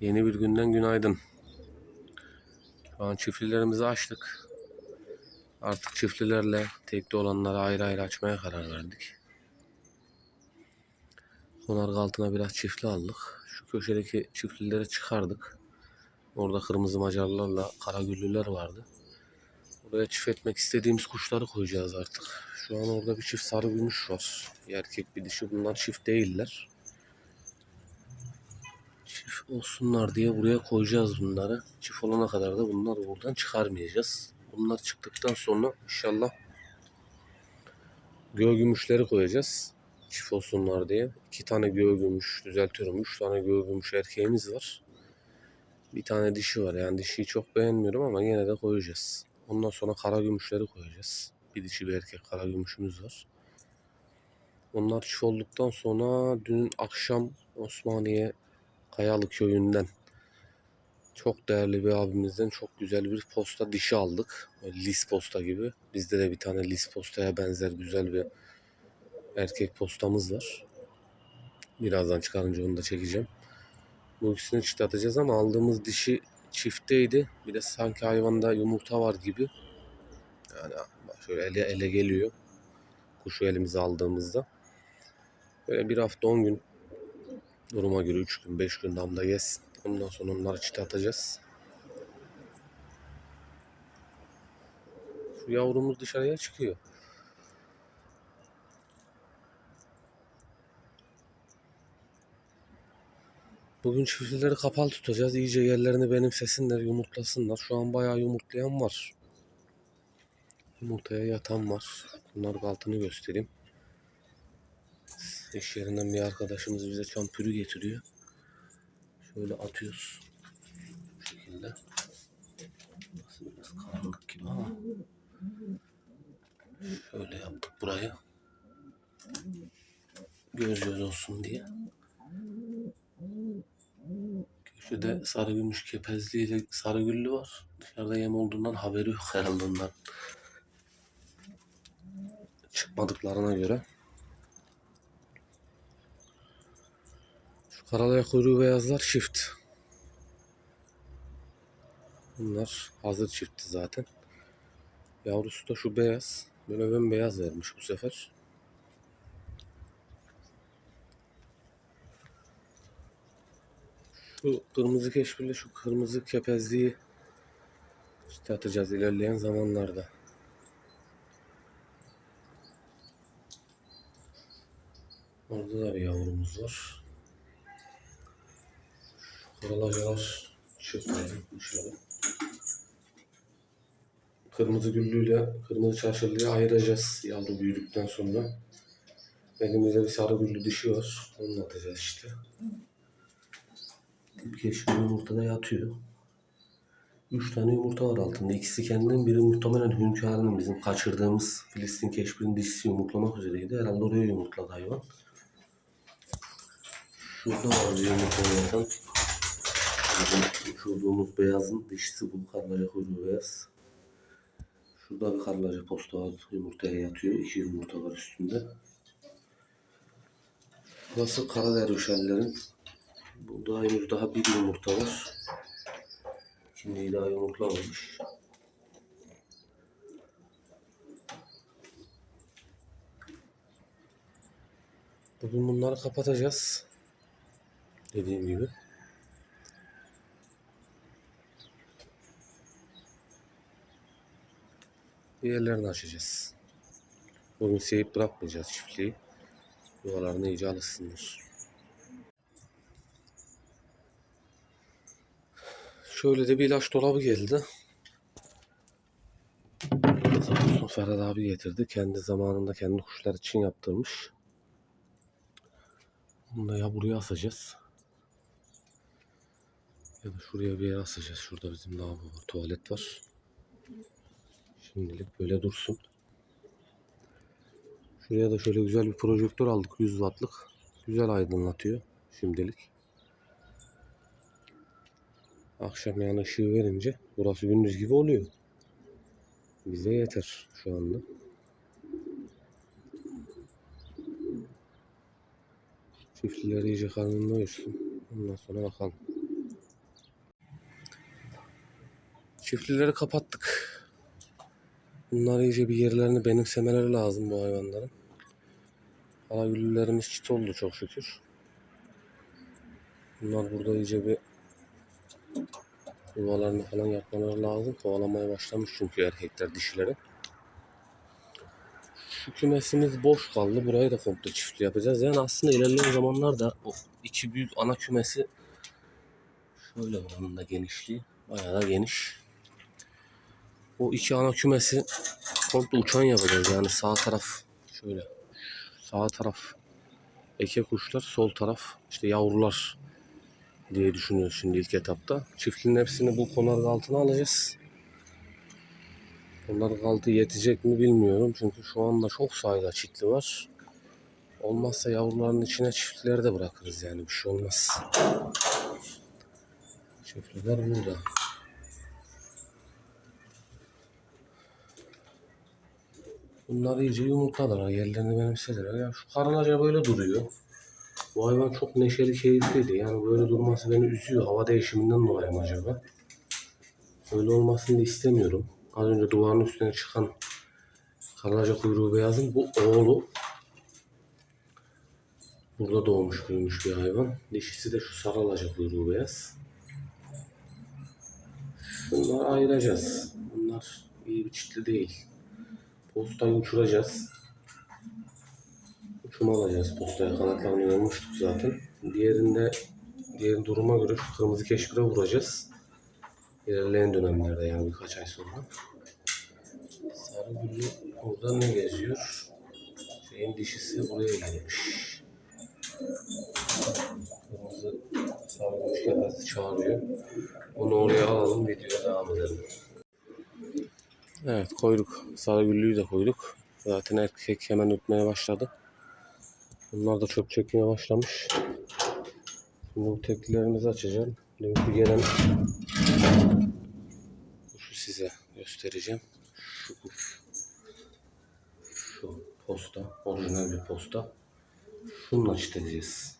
Yeni bir günden günaydın. Şu an çiftlilerimizi açtık. Artık çiftlilerle tekli olanları ayrı ayrı açmaya karar verdik. Konargı altına biraz çiftli aldık. Şu köşedeki çiftlileri çıkardık. Orada kırmızı macarlarla karagüllüler vardı. Buraya çift etmek istediğimiz kuşları koyacağız artık. Şu an orada bir çift sarı gümüş var. Bir erkek bir dişi bunlar çift değiller. Çift olsunlar diye buraya koyacağız bunları. Çift olana kadar da bunları buradan çıkarmayacağız. Bunlar çıktıktan sonra inşallah göğ gümüşleri koyacağız. Çift olsunlar diye. İki tane göğ gümüş düzeltiyorum. Üç tane göğ gümüş erkeğimiz var. Bir tane dişi var. Yani dişiyi çok beğenmiyorum ama yine de koyacağız. Ondan sonra kara gümüşleri koyacağız. Bir dişi bir erkek kara gümüşümüz var. Onlar çift olduktan sonra dün akşam Osmaniye Kayalı köyünden çok değerli bir abimizden çok güzel bir posta dişi aldık. Lis posta gibi. Bizde de bir tane lis postaya benzer güzel bir erkek postamız var. Birazdan çıkarınca onu da çekeceğim. Bu ikisini çift atacağız ama aldığımız dişi çifteydi. Bir de sanki hayvanda yumurta var gibi. Yani şöyle ele, ele geliyor. Kuşu elimize aldığımızda. Böyle bir hafta 10 gün duruma göre 3 gün 5 gün damda yesin. Ondan sonra onları çite atacağız. Şu yavrumuz dışarıya çıkıyor. Bugün çiftlileri kapalı tutacağız. İyice yerlerini benimsesinler, yumurtlasınlar. Şu an bayağı yumurtlayan var. Yumurtaya yatan var. Bunların altını göstereyim. İş yerinden bir arkadaşımız bize çampürü getiriyor. Şöyle atıyoruz. Bu şekilde. Burası biraz karanlık gibi ama. Şöyle yaptık burayı. Göz göz olsun diye. Köşede sarı gümüş kepezliğiyle sarı güllü var. Dışarıda yem olduğundan haberi yok herhalde ondan. Çıkmadıklarına göre. Karalaya kuyruğu beyazlar çift. Bunlar hazır çiftti zaten. Yavrusu da şu beyaz. Böyle bembeyaz vermiş bu sefer. Şu kırmızı keşfirle şu kırmızı kepezliği işte atacağız ilerleyen zamanlarda. Orada da bir yavrumuz var. Şu karalacalar çıkmayalım şöyle. Kırmızı güllüyle kırmızı çarşırlıya ayıracağız yavru büyüdükten sonra. Elimizde bir sarı güllü dişi var. Onu atacağız işte. Keşke yumurtada yatıyor. Üç tane yumurta var altında. İkisi kendinden biri muhtemelen hünkârının bizim kaçırdığımız Filistin keşfinin dişisi yumurtlamak üzereydi. Herhalde oraya yumurtladı hayvan. Şurada var bir yumurta yatan. Uçurduğumuz beyazın dişisi bu karlaca kuyruğu beyaz. Şurada bir karlaca posta. Yumurtaya yatıyor. İki yumurta var üstünde. Burası kara dervişellerin Burada henüz daha bir yumurta var. Şimdi daha yumurtlamamış. Bugün bunları kapatacağız. Dediğim gibi. Diğerlerini açacağız. Bugün seyip bırakmayacağız çiftliği. Yuvalarına iyice alışsınlar. Şöyle de bir ilaç dolabı geldi. Ferhat abi getirdi. Kendi zamanında kendi kuşlar için yaptırmış. Bunu da ya buraya asacağız. Ya da şuraya bir yere asacağız. Şurada bizim lavabo var, tuvalet var. Şimdilik böyle dursun. Şuraya da şöyle güzel bir projektör aldık. 100 wattlık. Güzel aydınlatıyor şimdilik. Akşam yani ışığı verince burası gündüz gibi oluyor. Bize yeter şu anda. Çiftliler iyice karnını doyursun. Ondan sonra bakalım. Çiftlileri kapattık. Bunlar iyice bir yerlerini benimsemeleri lazım bu hayvanların. Alagüllülerimiz çit oldu çok şükür. Bunlar burada iyice bir yuvalarını falan yapmaları lazım. Kovalamaya başlamış çünkü erkekler dişileri. Şu kümesimiz boş kaldı. Burayı da komple çiftli yapacağız. Yani aslında ilerleyen zamanlarda o iki büyük ana kümesi şöyle buranın da genişliği bayağı da geniş. O iki ana kümesi komple uçan yapacağız. Yani sağ taraf şöyle sağ taraf eke kuşlar, sol taraf işte yavrular diye düşünüyoruz şimdi ilk etapta. Çiftliğin hepsini bu konarga altına alacağız. Konarga altı yetecek mi bilmiyorum. Çünkü şu anda çok sayıda çiftli var. Olmazsa yavruların içine çiftlileri de bırakırız yani bir şey olmaz. Çiftliler burada. Bunlar iyice yumurtladılar. Yerlerini benimsediler. Ya şu karınca böyle duruyor. Bu hayvan çok neşeli, keyifliydi. Yani böyle durması beni üzüyor. Hava değişiminden dolayı mı acaba? Öyle olmasını istemiyorum. Az önce duvarın üstüne çıkan karınca kuyruğu beyazın bu oğlu. Burada doğmuş büyümüş bir hayvan. Dişisi de şu sarı alaca kuyruğu beyaz. Bunları ayıracağız. Bunlar iyi bir çiftli değil. Postayı uçuracağız. Uçuma alacağız postaya. Kanatlarını yormuştuk zaten. Diğerinde diğer duruma göre şu kırmızı keşfire vuracağız. İlerleyen dönemlerde yani birkaç ay sonra. Sarı gülü orada ne geziyor? Şeyin dişisi buraya gelmiş. Kırmızı sarı gümüş kefesi çağırıyor. Onu oraya alalım videoya devam edelim. Evet koyduk. Sarı güllüyü de koyduk. Zaten erkek hemen ötmeye başladı. Bunlar da çöp çekmeye başlamış. Şimdi bu teklilerimizi açacağım. Dünkü gelen şu size göstereceğim. Şu kuş. Şu posta. Orijinal bir posta. Şununla çiteceğiz.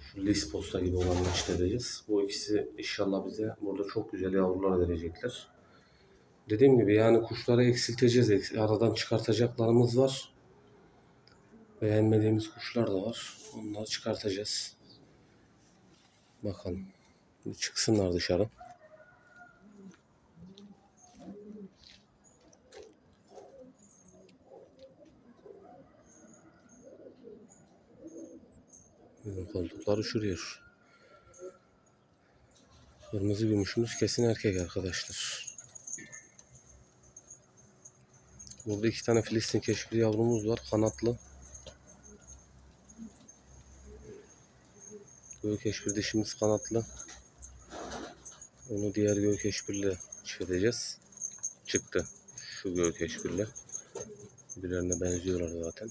Şu lis posta gibi olanla çiteceğiz. Bu ikisi inşallah bize burada çok güzel yavrular verecekler. Dediğim gibi yani kuşları eksilteceğiz. Eks- Aradan çıkartacaklarımız var. Beğenmediğimiz kuşlar da var. Onları çıkartacağız. Bakalım. Çıksınlar dışarı. Bizim koltuklar. Kırmızı gümüşümüz kesin erkek arkadaşlar. Burada iki tane Filistin keşfli yavrumuz var. Kanatlı. Gök keşfir dişimiz kanatlı. Onu diğer gök keşfirle çifteceğiz. Çıktı. Şu gök keşfirle. Birbirlerine benziyorlar zaten.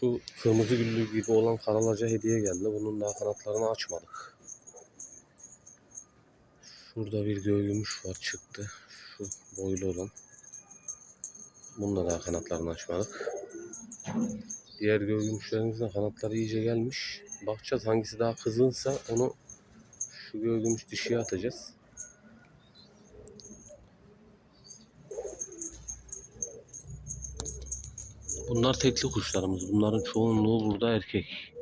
Şu kırmızı güllü gibi olan karalaca hediye geldi. Bunun daha kanatlarını açmadık. Şurada bir gölgümüş var çıktı. Şu boylu olan. Bunun da daha kanatlarını açmadık. Diğer gölgümüşlerimizin kanatları iyice gelmiş. Bakacağız hangisi daha kızgınsa onu şu gölgümüş dişiye atacağız. Bunlar tekli kuşlarımız. Bunların çoğunluğu burada erkek.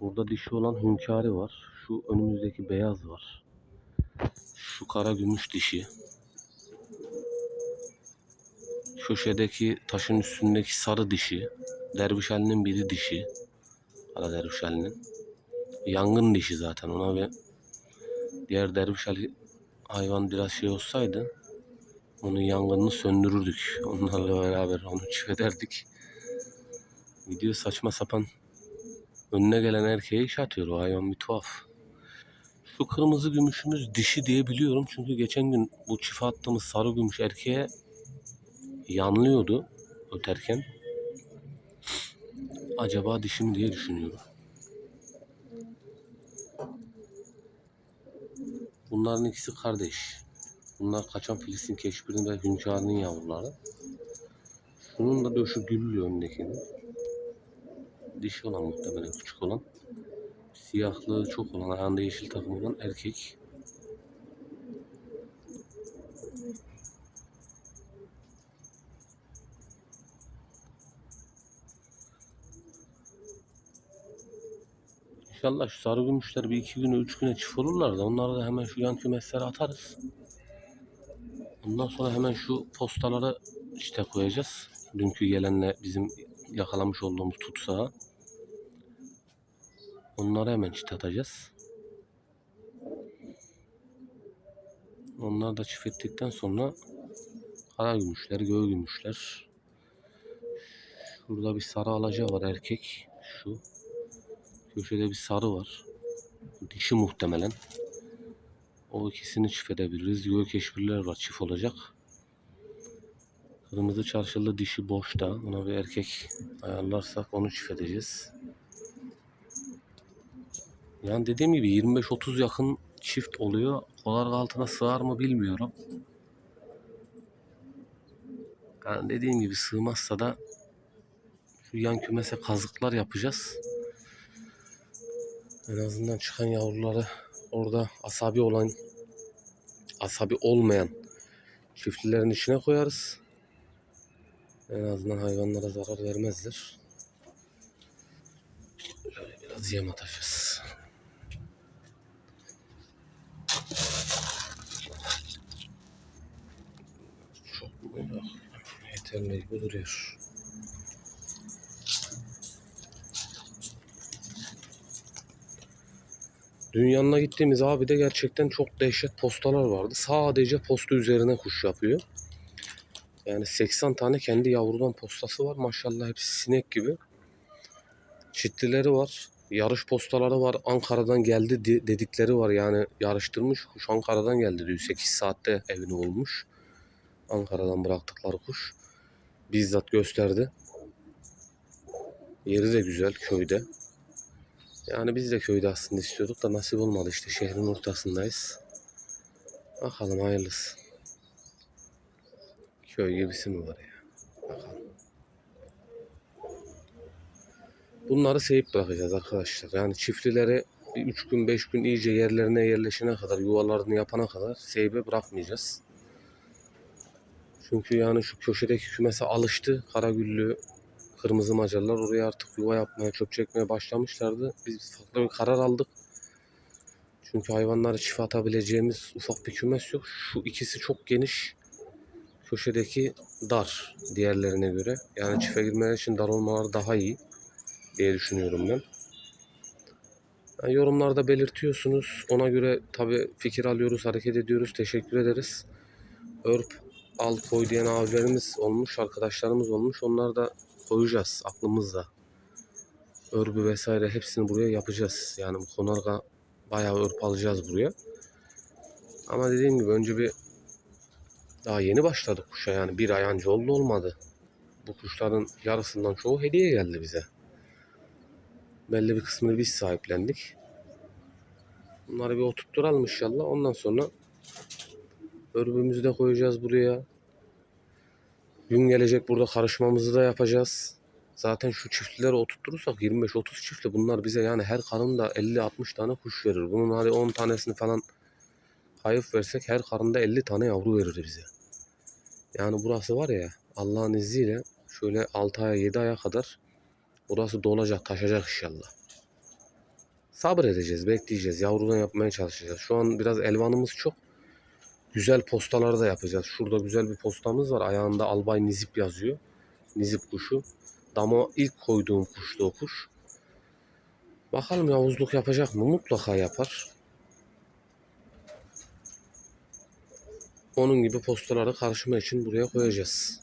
Burada dişi olan hünkâri var. Şu önümüzdeki beyaz var. Şu kara gümüş dişi. Köşedeki taşın üstündeki sarı dişi. Dervişelinin biri dişi. Kara dervişelinin. Yangın dişi zaten ona ve diğer dervişel hayvan biraz şey olsaydı onun yangınını söndürürdük. Onlarla beraber onu çiftederdik. Gidiyor saçma sapan önüne gelen erkeğe iş atıyor o hayvan bir tuhaf. Şu kırmızı gümüşümüz dişi diye biliyorum çünkü geçen gün bu çift attığımız sarı gümüş erkeğe yanlıyordu öterken. Acaba dişi mi diye düşünüyorum. Bunların ikisi kardeş. Bunlar kaçan Filistin keşbirinin ve hünkârının yavruları. Şunun da döşü güllü öndekinin. Dişi olan muhtemelen küçük olan. Siyahlığı çok olan, ayağında yeşil takım olan erkek. İnşallah şu sarı gümüşler bir iki güne, üç güne çift olurlar da onları da hemen şu yan kümeslere atarız. Ondan sonra hemen şu postaları işte koyacağız. Dünkü gelenle bizim yakalamış olduğumuz tutsağı. Onları hemen çift atacağız. Onları da çift ettikten sonra kara gümüşler, göğü gümüşler. Şurada bir sarı alaca var erkek. Şu. Köşede bir sarı var. Dişi muhtemelen. O ikisini çift edebiliriz. Göğü keşbirler var çift olacak. Kırmızı çarşılı dişi boşta. Ona bir erkek ayarlarsak onu çift edeceğiz. Yani dediğim gibi 25-30 yakın çift oluyor. Kolar altına sığar mı bilmiyorum. Yani dediğim gibi sığmazsa da şu yan kümese kazıklar yapacağız. En azından çıkan yavruları orada asabi olan asabi olmayan çiftlilerin içine koyarız. En azından hayvanlara zarar vermezler. Şöyle biraz yem atacağız. Çok? Yok. Yeterli gibi duruyor. Dün yanına gittiğimiz abi de gerçekten çok dehşet postalar vardı. Sadece posta üzerine kuş yapıyor. Yani 80 tane kendi yavrudan postası var. Maşallah hepsi sinek gibi. Çitlileri var. Yarış postaları var. Ankara'dan geldi di- dedikleri var. Yani yarıştırmış. Kuş Ankara'dan geldi diyor. 8 saatte evini bulmuş. Ankara'dan bıraktıkları kuş. Bizzat gösterdi. Yeri de güzel köyde. Yani biz de köyde aslında istiyorduk da nasip olmadı işte şehrin ortasındayız. Bakalım hayırlısı. Köy gibisi mi var ya? Bakalım. Bunları seyip bırakacağız arkadaşlar. Yani çiftlileri bir üç gün beş gün iyice yerlerine yerleşene kadar yuvalarını yapana kadar seybe bırakmayacağız. Çünkü yani şu köşedeki kümese alıştı. Karagüllü, kırmızı macarlar oraya artık yuva yapmaya, çöp çekmeye başlamışlardı. Biz farklı bir karar aldık. Çünkü hayvanları çift atabileceğimiz ufak bir kümes yok. Şu ikisi çok geniş. Köşedeki dar diğerlerine göre. Yani çift'e girmeleri için dar olmaları daha iyi diye düşünüyorum ben. Yani yorumlarda belirtiyorsunuz. Ona göre tabi fikir alıyoruz, hareket ediyoruz. Teşekkür ederiz. Örp al koy diyen abilerimiz olmuş, arkadaşlarımız olmuş. Onları da koyacağız aklımızda. Örgü vesaire hepsini buraya yapacağız. Yani bu konarga bayağı örp alacağız buraya. Ama dediğim gibi önce bir daha yeni başladık kuşa yani bir ay anca oldu olmadı. Bu kuşların yarısından çoğu hediye geldi bize. Belli bir kısmını biz sahiplendik. Bunları bir oturtturalım inşallah. Ondan sonra örgümüzü de koyacağız buraya. Gün gelecek burada karışmamızı da yapacağız. Zaten şu çiftlileri oturturursak 25-30 çiftli bunlar bize yani her karında 50-60 tane kuş verir. Bunun hadi 10 tanesini falan kayıp versek her karında 50 tane yavru verir bize. Yani burası var ya Allah'ın izniyle şöyle 6 aya 7 aya kadar burası dolacak taşacak inşallah. Sabır edeceğiz, bekleyeceğiz, yavrudan yapmaya çalışacağız. Şu an biraz elvanımız çok. Güzel postaları da yapacağız. Şurada güzel bir postamız var. Ayağında albay nizip yazıyor. Nizip kuşu. Dama ilk koyduğum kuştu o kuş. Bakalım yavuzluk yapacak mı? Mutlaka yapar. Onun gibi postaları karşıma için buraya koyacağız.